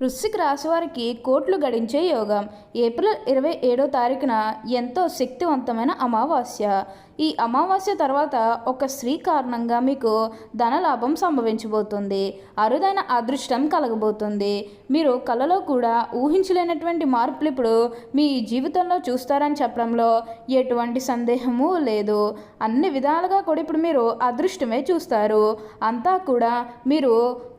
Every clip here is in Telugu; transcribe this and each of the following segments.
వృశ్చిక రాశివారికి కోట్లు గడించే యోగం. ఏప్రిల్ ఇరవై ఏడో తారీఖున ఎంతో శక్తివంతమైన అమావాస్య. ఈ అమావాస్య తర్వాత ఒక స్త్రీ కారణంగా మీకు ధనలాభం సంభవించబోతుంది. అరుదైన అదృష్టం కలగబోతుంది. మీరు కలలో కూడా ఊహించలేనటువంటి మార్పులు ఇప్పుడు మీ జీవితంలో చూస్తారని చెప్పడంలో ఎటువంటి సందేహము లేదు. అన్ని విధాలుగా కూడా ఇప్పుడు మీరు అదృష్టమే చూస్తారు. అంతా కూడా మీరు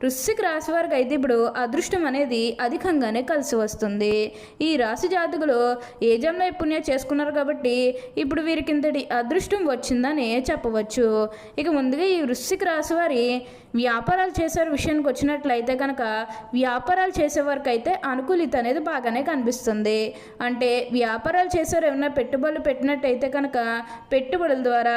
వృశ్చిక రాశి వారికి అయితే ఇప్పుడు అదృష్టం అనేది అధికంగానే కలిసి వస్తుంది. ఈ రాశి జాతకులు ఏ జన్మ పుణ్యం చేసుకున్నారు కాబట్టి ఇప్పుడు వీరికి ఇంతటి అదృష్టం వచ్చిందని చెప్పవచ్చు. ఇక ముందుగా ఈ వృశ్చిక రాశి వారి వ్యాపారాలు చేసే విషయానికి వచ్చినట్లయితే కనుక వ్యాపారాలు చేసేవారికి అయితే అనుకూలిత అనేది బాగానే కనిపిస్తుంది. అంటే వ్యాపారాలు చేసేవారు ఏమైనా పెట్టుబడులు పెట్టినట్టయితే కనుక పెట్టుబడుల ద్వారా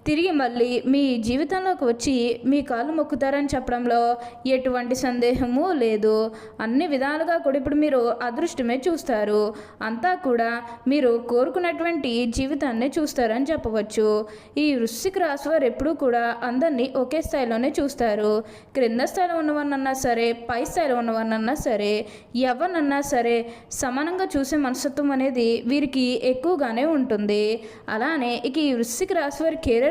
తిరిగి మళ్ళీ మీ జీవితంలోకి వచ్చి మీ కాళ్ళు మొక్కుతారని చెప్పడంలో ఎటువంటి సందేహము లేదు. అన్ని విధాలుగా కూడా ఇప్పుడు మీరు అదృష్టమే చూస్తారు. అంతా కూడా మీరు కోరుకున్నటువంటి జీవితాన్ని చూస్తారని చెప్పవచ్చు. ఈ వృశ్చిక రాశి వారు ఎప్పుడూ కూడా అందరినీ ఒకే స్థాయిలోనే చూస్తారు. క్రింద స్థాయిలో ఉన్నవారినన్నా సరే పై స్థాయిలో ఉన్నవారినన్నా సరే ఎవరినన్నా సరే సమానంగా చూసే మనస్తత్వం అనేది వీరికి ఎక్కువగానే ఉంటుంది. అలానే ఇక ఈ వృశ్చిక రాశి వారి కెరీర్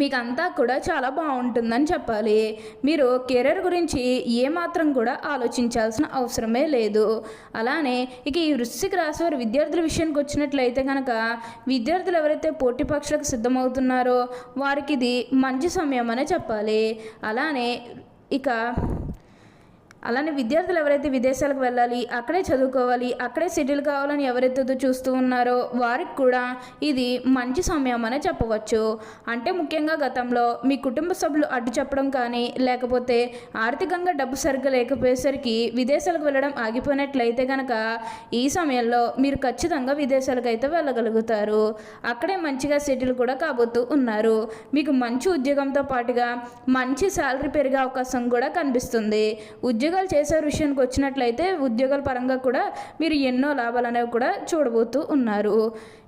మీకు అంతా కూడా చాలా బాగుంటుందని చెప్పాలి. మీరు కెరీర్ గురించి ఏమాత్రం కూడా ఆలోచించాల్సిన అవసరమే లేదు. అలానే ఇక ఈ వృశ్చిక రాశి వారి విద్యార్థుల విషయానికి వచ్చినట్లయితే కనుక విద్యార్థులు ఎవరైతే పోటీ పక్షులకు సిద్ధమవుతున్నారో వారికి ఇది మంచి సమయం అనే చెప్పాలి. అలానే ఇక అలానే విద్యార్థులు ఎవరైతే విదేశాలకు వెళ్ళాలి అక్కడే చదువుకోవాలి అక్కడే సెటిల్ కావాలని ఎవరైతే చూస్తూ ఉన్నారో వారికి కూడా ఇది మంచి సమయం అనే చెప్పవచ్చు. అంటే ముఖ్యంగా గతంలో మీ కుటుంబ సభ్యులు అడ్డు చెప్పడం కానీ లేకపోతే ఆర్థికంగా డబ్బు సరిగ్గా లేకపోయేసరికి విదేశాలకు వెళ్ళడం ఆగిపోయినట్లయితే కనుక ఈ సమయంలో మీరు ఖచ్చితంగా విదేశాలకు అయితే వెళ్ళగలుగుతారు. అక్కడే మంచిగా సెటిల్ కూడా కాబోతూ ఉన్నారు. మీకు మంచి ఉద్యోగంతో పాటుగా మంచి శాలరీ పెరిగే అవకాశం కూడా కనిపిస్తుంది. ఉద్యోగ ఉద్యోగాలు చేసే విషయానికి వచ్చినట్లయితే ఉద్యోగాల పరంగా కూడా మీరు ఎన్నో లాభాలు అనేవి కూడా చూడబోతూ ఉన్నారు.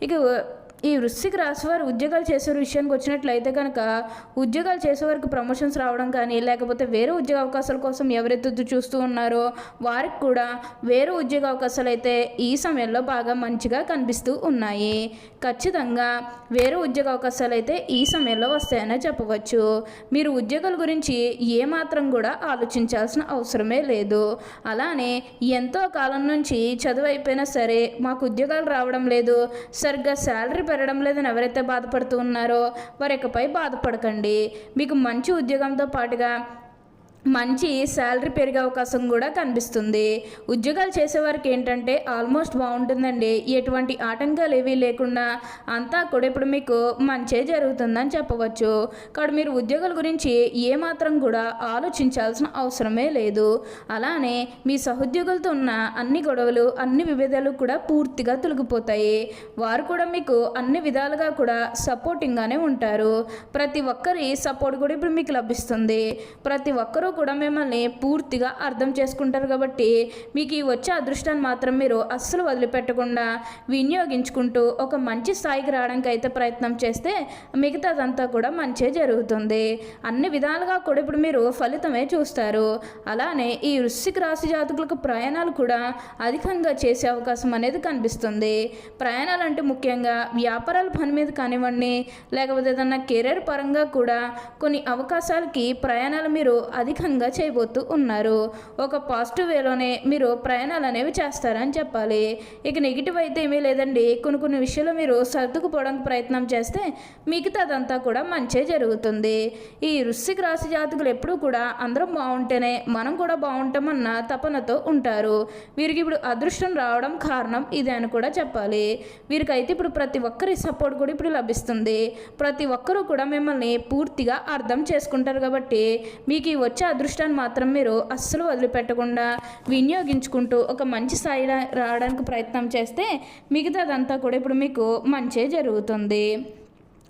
ఇక ఈ వృశ్చిక రాశి ఉద్యోగాలు చేసే విషయానికి వచ్చినట్లయితే కనుక ఉద్యోగాలు చేసేవారికి ప్రమోషన్స్ రావడం కానీ లేకపోతే వేరే ఉద్యోగ అవకాశాల కోసం ఎవరైతే చూస్తూ ఉన్నారో వారికి కూడా వేరే ఉద్యోగ అవకాశాలు అయితే ఈ సమయంలో బాగా మంచిగా కనిపిస్తూ ఉన్నాయి. ఖచ్చితంగా వేరే ఉద్యోగ అవకాశాలు అయితే ఈ సమయంలో వస్తాయనే చెప్పవచ్చు. మీరు ఉద్యోగాల గురించి ఏమాత్రం కూడా ఆలోచించాల్సిన అవసరమే లేదు. అలానే ఎంతో కాలం నుంచి చదువు అయిపోయినా సరే మాకు ఉద్యోగాలు రావడం లేదు. సరిగ్గా శాలరీ పెరగడం లేదని ఎవరైతే బాధపడుతూ ఉన్నారో వారి ఇకపై బాధపడకండి. మీకు మంచి ఉద్యోగంతో పాటుగా మంచి శాలరీ పెరిగే అవకాశం కూడా కనిపిస్తుంది. ఉద్యోగాలు చేసేవారికి ఏంటంటే ఆల్మోస్ట్ బాగుంటుందండి. ఎటువంటి ఆటంకాలు ఏవీ లేకుండా అంతా కూడా ఇప్పుడు మీకు మంచే జరుగుతుందని చెప్పవచ్చు. కాబట్టి మీరు ఉద్యోగాల గురించి ఏమాత్రం కూడా ఆలోచించాల్సిన అవసరమే లేదు. అలానే మీ సహోద్యోగులతో ఉన్న అన్ని గొడవలు అన్ని విభేదాలు కూడా పూర్తిగా తొలగిపోతాయి. వారు కూడా మీకు అన్ని విధాలుగా కూడా సపోర్టింగ్గానే ఉంటారు. ప్రతి ఒక్కరి సపోర్ట్ కూడా ఇప్పుడు మీకు లభిస్తుంది. ప్రతి ఒక్కరూ కూడా మిమ్మల్ని పూర్తిగా అర్థం చేసుకుంటారు కాబట్టి మీకు ఈ వచ్చే అదృష్టాన్ని మాత్రం మీరు అస్సలు వదిలిపెట్టకుండా వినియోగించుకుంటూ ఒక మంచి స్థాయికి రావడానికి అయితే ప్రయత్నం చేస్తే మిగతాదంతా కూడా మంచే జరుగుతుంది. అన్ని విధాలుగా కూడా ఇప్పుడు మీరు ఫలితమే చూస్తారు. అలానే ఈ వృశ్చిక రాశి జాతకులకు ప్రయాణాలు కూడా అధికంగా చేసే అవకాశం అనేది కనిపిస్తుంది. ప్రయాణాలు అంటే ముఖ్యంగా వ్యాపారాల పని మీద కానివ్వండి లేకపోతే ఏదన్నా కెరీర్ పరంగా కూడా కొన్ని అవకాశాలకి ప్రయాణాలు మీరు అధిక అధికంగా చేయబోతూ ఉన్నారు. ఒక పాజిటివ్ వేలోనే మీరు ప్రయాణాలు అనేవి చేస్తారని చెప్పాలి. ఇక నెగిటివ్ అయితే ఏమీ లేదండి. కొన్ని కొన్ని విషయాలు మీరు సర్దుకుపోవడానికి ప్రయత్నం చేస్తే మిగతాదంతా కూడా మంచే జరుగుతుంది. ఈ వృశ్చిక రాశి జాతకులు ఎప్పుడూ కూడా అందరం బాగుంటేనే మనం కూడా బాగుంటామన్న తపనతో ఉంటారు. వీరికి ఇప్పుడు అదృష్టం రావడం కారణం ఇదే అని కూడా చెప్పాలి. వీరికైతే ఇప్పుడు ప్రతి ఒక్కరి సపోర్ట్ కూడా ఇప్పుడు లభిస్తుంది. ప్రతి ఒక్కరూ కూడా మిమ్మల్ని పూర్తిగా అర్థం చేసుకుంటారు కాబట్టి మీకు ఈ వచ్చే అదృష్టాన్ని మాత్రం మీరు అస్సలు వదిలిపెట్టకుండా వినియోగించుకుంటూ ఒక మంచి స్థాయి రావడానికి ప్రయత్నం చేస్తే మిగతాదంతా కూడా ఇప్పుడు మీకు మంచే జరుగుతుంది.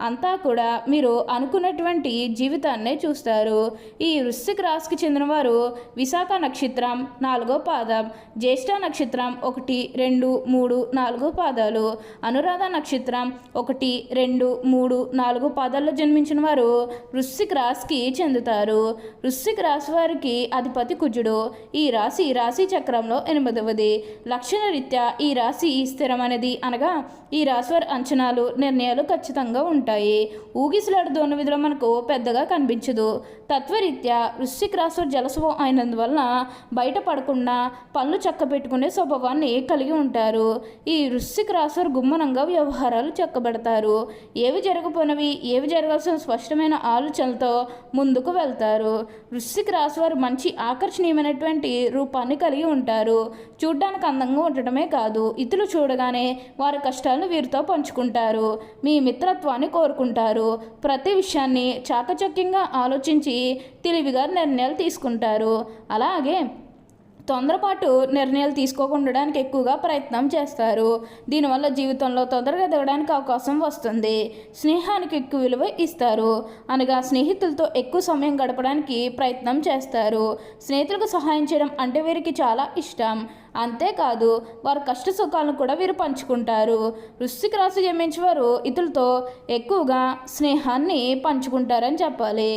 అంతా కూడా మీరు అనుకున్నటువంటి జీవితాన్నే చూస్తారు. ఈ వృశ్చిక రాశికి చెందిన వారు విశాఖ నక్షత్రం నాలుగో పాదం జ్యేష్ఠ నక్షత్రం ఒకటి రెండు మూడు నాలుగు పాదాలు అనురాధ నక్షత్రం ఒకటి రెండు మూడు నాలుగు పాదాల్లో జన్మించిన వారు వృశ్చిక రాశికి చెందుతారు. వృశ్చిక రాశి వారికి అధిపతి కుజుడు. ఈ రాశి రాశి చక్రంలో ఎనిమిదవది. లక్షణరీత్యా ఈ రాశి స్థిరమైనది అనగా ఈ రాశి వారి అంచనాలు నిర్ణయాలు ఖచ్చితంగా ఉంటాయి. ఊగిసలాడు దోణ విధులు మనకు పెద్దగా కనిపించదు. తత్వరీత్యా వృశ్చిక రాశి వారు జలస్వభావం అయినందువలన బయటపడకుండా పళ్ళు చక్క పెట్టుకునే స్వభావాన్ని కలిగి ఉంటారు. ఈ వృశ్చిక రాశి వారు గుమ్మనంగా వ్యవహారాలు చక్కబెడతారు. ఏవి జరగపోనవి ఏవి జరగాల్సిన స్పష్టమైన ఆలోచనలతో ముందుకు వెళ్తారు. వృశ్చిక రాశి వారు మంచి ఆకర్షణీయమైనటువంటి రూపాన్ని కలిగి ఉంటారు. చూడ్డానికి అందంగా ఉండటమే కాదు ఇతరులు చూడగానే వారి కష్టాలను వీరితో పంచుకుంటారు. మీ మిత్రత్వాన్ని కోరుకుంటారు. ప్రతి విషయాన్ని చాకచక్యంగా ఆలోచించి తెలివిగా నిర్ణయాలు తీసుకుంటారు. అలాగే తొందరపాటు నిర్ణయాలు తీసుకోకుండా ఎక్కువగా ప్రయత్నం చేస్తారు. దీనివల్ల జీవితంలో తొందరగా దిగడానికి అవకాశం వస్తుంది. స్నేహానికి ఎక్కువ విలువ ఇస్తారు. అనగా స్నేహితులతో ఎక్కువ సమయం గడపడానికి ప్రయత్నం చేస్తారు. స్నేహితులకు సహాయం చేయడం అంటే వీరికి చాలా ఇష్టం. అంతేకాదు వారి కష్ట సుఖాలను కూడా వీరు పంచుకుంటారు. వృశ్చిక రాశి జన్మించే వారు ఇతరులతో ఎక్కువగా స్నేహాన్ని పంచుకుంటారని చెప్పాలి.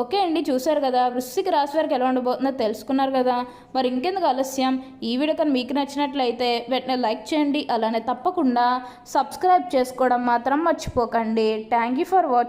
ఓకే అండి చూశారు కదా వృశ్చిక రాశి వారికి ఎలా ఉండబోతుందో తెలుసుకున్నారు కదా. మరి ఇంకెందుకు ఆలస్యం? ఈ వీడియో కానీ మీకు నచ్చినట్లయితే వెంటనే లైక్ చేయండి. అలానే తప్పకుండా సబ్స్క్రైబ్ చేసుకోవడం మాత్రం మర్చిపోకండి. Thank you for watching